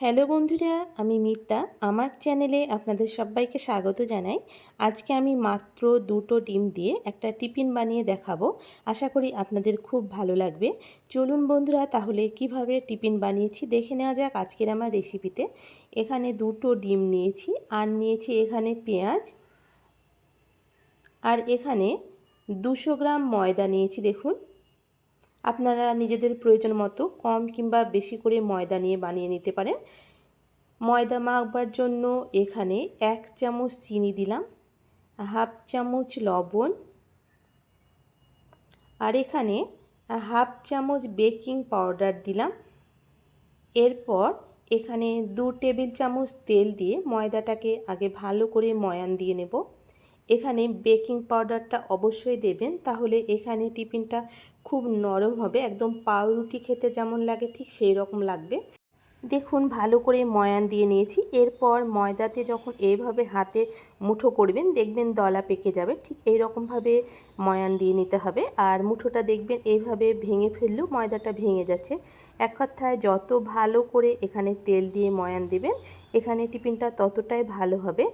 Hello বন্ধুরা, আমি মিতা। আমার চ্যানেলে আপনাদের সবাইকে স্বাগত জানাই। আজকে আমি মাত্র দুটো ডিম দিয়ে একটা টিফিন বানিয়ে দেখাবো। আশা করি আপনাদের খুব ভালো লাগবে। চলুন বন্ধুরা, তাহলে কীভাবে টিফিন বানিয়েছি দেখে নেওয়া যাক আজকের আমার রেসিপিতে। এখানে দুটো ডিম নিয়েছি, আর নিয়েছি এখানে পেঁয়াজ। আর এখানে দুশো গ্রাম ময়দা নিয়েছি, দেখুন। আপনারা নিজেদের প্রয়োজন মতো কম কিংবা বেশি করে ময়দা নিয়ে বানিয়ে নিতে পারেন। ময়দা মাখবার জন্য এখানে এক চামচ চিনি দিলাম, হাফ চামচ লবণ আর এখানে হাফ চামচ বেকিং পাউডার দিলাম। এরপর এখানে দু টেবিল চামচ তেল দিয়ে ময়দাটাকে আগে ভালো করে ময়ান দিয়ে নেব। এখানে বেকিং পাউডারটা অবশ্যই দেবেন, তাহলে এখানে টিফিনটা খুব নরম হবে, একদম পাউরুটি খেতে যেমন লাগে ঠিক সেই রকম লাগবে। দেখুন ভালো করে ময়ান দিয়ে নিয়েছি, এরপর ময়দাতে যখন এইভাবে হাতে মুঠো করবেন দেখবেন দলা পেকে যাবে, ঠিক এই রকমভাবে ময়ান দিয়ে নিতে হবে। আর মুঠোটা দেখবেন এইভাবে ভেঙে ফেললেও ময়দাটা ভেঙে যাচ্ছে। এক কথায় যত ভালো করে এখানে তেল দিয়ে ময়ান দেবেন, এখানে টিফিনটা ততটাই ভালো হবে।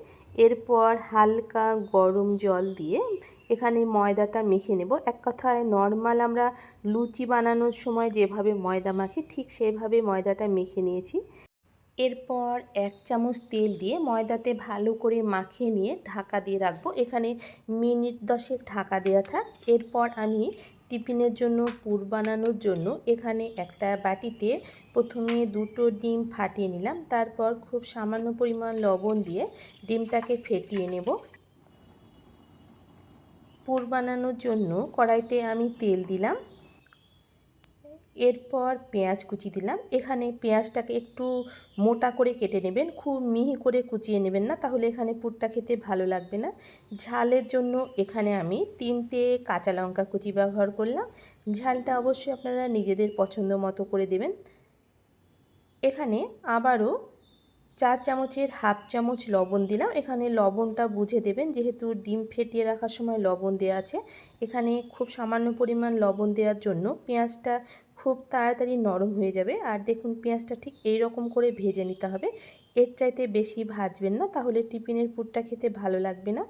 এরপর হালকা গরম জল দিয়ে এখানে ময়দাটা মেখে নেব। এক কথায় নর্মাল আমরা লুচি বানানোর সময় যেভাবে ময়দা মাখি, ঠিক সেভাবে ময়দাটা মেখে নিয়েছি। এরপর এক চামচ তেল দিয়ে ময়দাতে ভালো করে মাখিয়ে নিয়ে ঢাকা দিয়ে রাখব। এখানে মিনিট দশেক ঢাকা দেওয়া থাক। এরপর আমি টিফিনের জন্য পুর বানানোর জন্য এখানে একটা বাটিতে প্রথমে দুটো ডিম ফাটিয়ে নিলাম। তারপর খুব সামান্য পরিমাণ লবণ দিয়ে ডিমটাকে ফেটিয়ে নেব। পুর বানানোর জন্য কড়াইতে আমি তেল দিলাম। এরপর পেঁয়াজ কুচি দিলাম। এখানে পেঁয়াজটাকে একটু মোটা করে কেটে নেবেন। খুব মিহি করে কুচিয়ে নেবেন না, তাহলে এখানে পুরটা খেতে ভালো লাগবে না। ঝালের জন্য এখানে আমি তিনটে কাঁচা লঙ্কা কুচি ব্যবহার করলাম। ঝালটা অবশ্যই আপনারা নিজেদের পছন্দ মতো করে দেবেন। এখানে আবারও চার চামচের হাফ চামচ লবণ দিলাম। এখানে লবণটা বুঝে দেবেন, যেহেতু ডিম ফেটিয়ে রাখার সময় লবণ দেওয়া আছে। এখানে খুব সামান্য পরিমাণ লবণ দেওয়ার জন্য পেঁয়াজটা খুব তাড়াতাড়ি নরম হয়ে যাবে। আর দেখুন, পেঁয়াজটা ঠিক এই রকম করে ভেজে নিতে হবে। এর চাইতে বেশি ভাজবেন না, তাহলে টিফিনের পুরটা খেতে ভালো লাগবে না।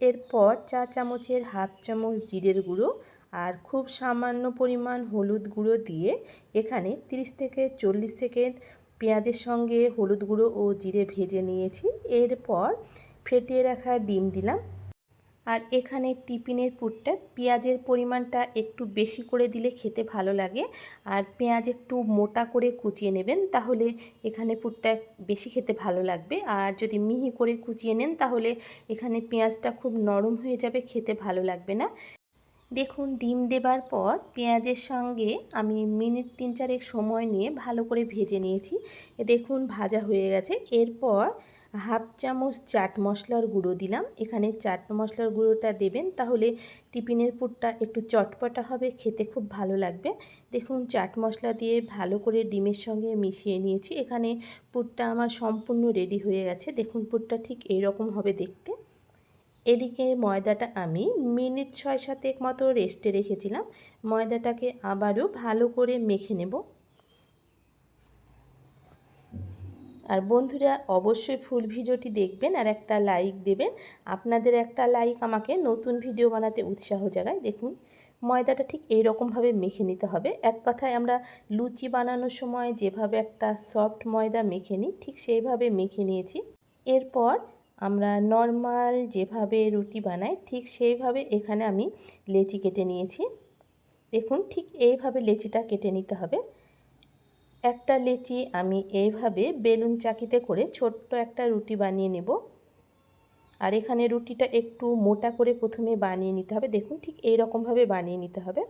এরপর চা চামচের হাফ চামচ জিরের গুঁড়ো আর খুব সামান্য পরিমাণ হলুদ গুঁড়ো দিয়ে এখানে 30 থেকে চল্লিশ সেকেন্ড পেঁয়াজের সঙ্গে হলুদ গুঁড়ো ও জিরে ভেজে নিয়েছি। এরপর ফেটিয়ে রাখা ডিম দিলাম। আর এখানে টিফিনের পুরটা পেঁয়াজের পরিমাণটা একটু বেশি করে দিলে খেতে ভালো লাগে। আর পেঁয়াজ একটু মোটা করে কুচিয়ে নেবেন, তাহলে এখানে পুরটা বেশি খেতে ভালো লাগবে। আর যদি মিহি করে কুচিয়ে নেন, তাহলে এখানে পেঁয়াজটা খুব নরম হয়ে যাবে, খেতে ভালো লাগবে না। দেখুন, ডিম দেবার পর পেঁয়াজের সঙ্গে আমি মিনিট তিন চারেক সময় নিয়ে ভালো করে ভেজে নিয়েছি। দেখুন, ভাজা হয়ে গেছে। এরপর হাফ চামচ চাট মশলার গুঁড়ো দিলাম। এখানে চাট মশলার গুঁড়োটা দেবেন, তাহলে টিফিনের পুরটা একটু চটপটা হবে, খেতে খুব ভালো লাগবে। দেখুন, চাট মশলা দিয়ে ভালো করে ডিমের সঙ্গে মিশিয়ে নিয়েছি। এখানে পুরটা আমার সম্পূর্ণ রেডি হয়ে গেছে। দেখুন, পুরটা ঠিক এইরকম হবে দেখতে। এদিকে ময়দাটা আমি মিনিট ছয় সাতেক মতো রেস্টে রেখেছিলাম। ময়দাটাকে আবারও ভালো করে মেখে নেব। আর বন্ধুরা, অবশ্যই ফুল ভিডিওটি দেখবেন আর একটা লাইক দেবেন। আপনাদের একটা লাইক আমাকে নতুন ভিডিও বানাতে উৎসাহ জাগায়। দেখুন, ময়দাটা ঠিক এইরকমভাবে মেখে নিতে হবে। এক কথায় আমরা লুচি বানানোর সময় যেভাবে একটা সফট ময়দা মেখে নিই, ঠিক সেইভাবে মেখে নিয়েছি। এরপর আমরা নর্মাল যেভাবে রুটি বানাই, ঠিক সেইভাবে এখানে আমি লেচি কেটে নিয়েছি। দেখুন, ঠিক এইভাবে লেচিটা কেটে নিতে হবে। একটা লেচি আমি এইভাবে বেলুন চাকিতে করে ছোট্ট একটা রুটি বানিয়ে নেব। আর এখানে রুটিটা একটু মোটা করে প্রথমে বানিয়ে নিতে হবে। দেখুন, ঠিক এই রকমভাবে বানিয়ে নিতে হবে।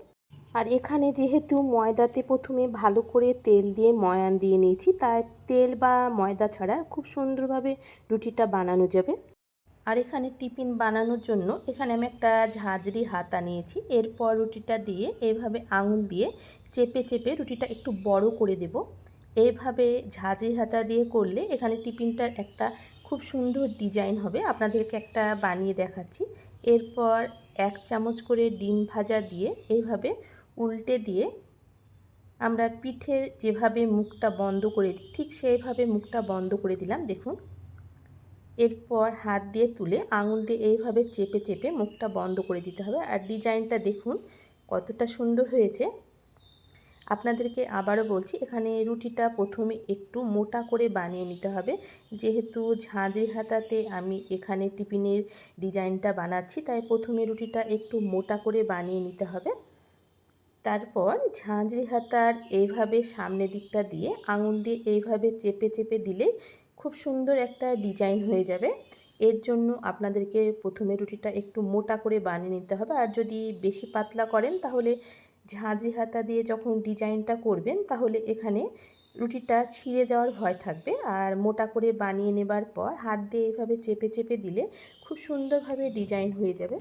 আর এখানে যেহেতু ময়দাতে প্রথমে ভালো করে তেল দিয়ে ময়ান দিয়ে নিয়েছি, তাই তেল বা ময়দা ছাড়া খুব সুন্দরভাবে রুটিটা বানানো যাবে। আর এখানে টিফিন বানানোর জন্য এখানে আমি একটা ঝাঁঝরি হাতা নিয়েছি। এরপর রুটিটা দিয়ে এভাবে আঙুল দিয়ে চেপে চেপে রুটিটা একটু বড় করে দেব। এইভাবে ঝাঁঝরি হাতা দিয়ে করলে এখানে টিফিনটার একটা খুব সুন্দর ডিজাইন হবে। আপনাদেরকে একটা বানিয়ে দেখাচ্ছি। এরপর এক চামচ করে ডিম ভাজা দিয়ে এইভাবে উল্টে দিয়ে আমরা পিঠের যেভাবে মুখটা বন্ধ করে দিই, ঠিক সেইভাবে মুখটা বন্ধ করে দিলাম, দেখুন। এরপর হাত দিয়ে তুলে আঙুল দিয়ে এইভাবে চেপে চেপে মুখটা বন্ধ করে দিতে হবে। আর ডিজাইনটা দেখুন কতটা সুন্দর হয়েছে। আপনাদেরকে আবারও বলছি, এখানে রুটিটা প্রথমে একটু মোটা করে বানিয়ে নিতে হবে। যেহেতু ঝাঁঝরি হাতাতে আমি এখানে টিফিনের ডিজাইনটা বানাচ্ছি, তাই প্রথমে রুটিটা একটু মোটা করে বানিয়ে নিতে হবে। তারপর ঝাঁঝরি হাতার এইভাবে সামনের দিকটা দিয়ে আঙুল দিয়ে এইভাবে চেপে চেপে দিলে খুব সুন্দর একটা ডিজাইন হয়ে যাবে। এর জন্য আপনাদেরকে প্রথমে রুটিটা একটু মোটা করে বানিয়ে নিতে হবে। আর যদি বেশি পাতলা করেন তাহলে ঝাঁঝরি হাতা দিয়ে যখন ডিজাইনটা করবেন তাহলে এখানে রুটিটা ছিঁড়ে যাওয়ার ভয় থাকবে। আর মোটা করে বানিয়ে নেবার পর হাত দিয়ে এইভাবে চেপে চেপে দিলে খুব সুন্দরভাবে ডিজাইন হয়ে যাবে।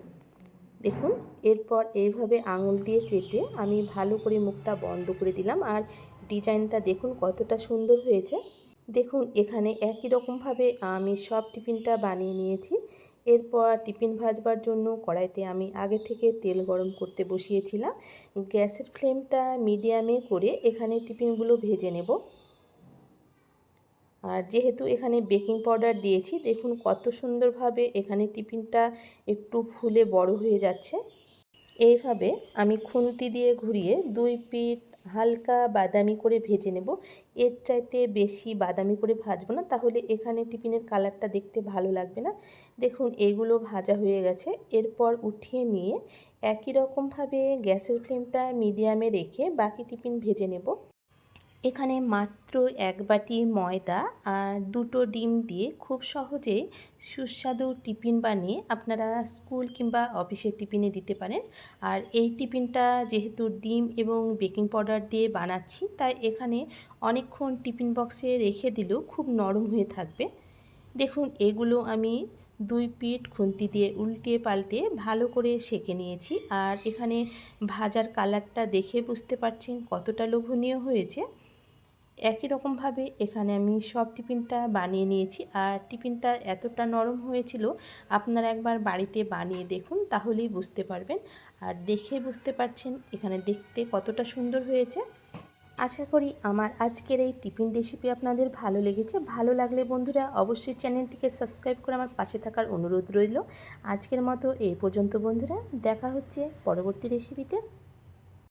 দেখুন, এরপর এইভাবে আঙুল দিয়ে চেপে আমি ভালো করে মুখটা বন্ধ করে দিলাম আর ডিজাইনটা দেখুন কতটা সুন্দর হয়েছে। দেখুন, এখানে একই রকমভাবে আমি সব টিফিনটা বানিয়ে নিয়েছি। এরপর টিফিন ভাজবার জন্য কড়াইতে আমি আগে থেকে তেল গরম করতে বসিয়েছিলাম। গ্যাসের ফ্লেমটা মিডিয়ামে করে এখানে টিফিনগুলো ভেজে নেব। আর যেহেতু এখানে বেকিং পাউডার দিয়েছি, দেখুন কত সুন্দরভাবে এখানে টিফিনটা একটু ফুলে বড় হয়ে যাচ্ছে। এইভাবে আমি খুন্তি দিয়ে ঘুরিয়ে দুই পিঠ হালকা বাদামি করে ভেজে নেব। এর চাইতে বেশি বাদামি করে ভাজবো না, তাহলে এখানে টিফিনের কালারটা দেখতে ভালো লাগবে না। দেখুন এগুলো ভাজা হয়ে গেছে। এরপর উঠিয়ে নিয়ে একই রকমভাবে গ্যাসের ফ্লেমটা মিডিয়ামে রেখে বাকি টিফিন ভেজে নেব। এখানে মাত্র এক বাটি ময়দা আর দুটো ডিম দিয়ে খুব সহজে সুস্বাদু টিফিন বানিয়ে আপনারা স্কুল কিংবা অফিসের টিফিনে দিতে পারেন। আর এই টিফিনটা যেহেতু ডিম এবং বেকিং পাউডার দিয়ে বানাচ্ছি, তাই এখানে অনেকক্ষণ টিফিন বক্সে রেখে দিলেও খুব নরম হয়ে থাকবে। দেখুন, এগুলো আমি দুই পিঠ খুন্তি দিয়ে উল্টে পাল্টে ভালো করে সেঁকে নিয়েছি। আর এখানে ভাজার কালারটা দেখে বুঝতে পারছেন কতটা লোভনীয় হয়েছে। একই রকমভাবে এখানে আমি সব টিফিনটা বানিয়ে নিয়েছি। আর টিফিনটা এতটা নরম হয়েছিল, আপনারা একবার বাড়িতে বানিয়ে দেখুন, তাহলেই বুঝতে পারবেন। আর দেখে বুঝতে পারছেন এখানে দেখতে কতটা সুন্দর হয়েছে। আশা করি আমার আজকের এই টিফিন রেসিপি আপনাদের ভালো লেগেছে। ভালো লাগলে বন্ধুরা অবশ্যই চ্যানেলটিকে সাবস্ক্রাইব করে আমার পাশে থাকার অনুরোধ রইল। আজকের মতো এই পর্যন্ত বন্ধুরা, দেখা হচ্ছে পরবর্তী রেসিপিতে।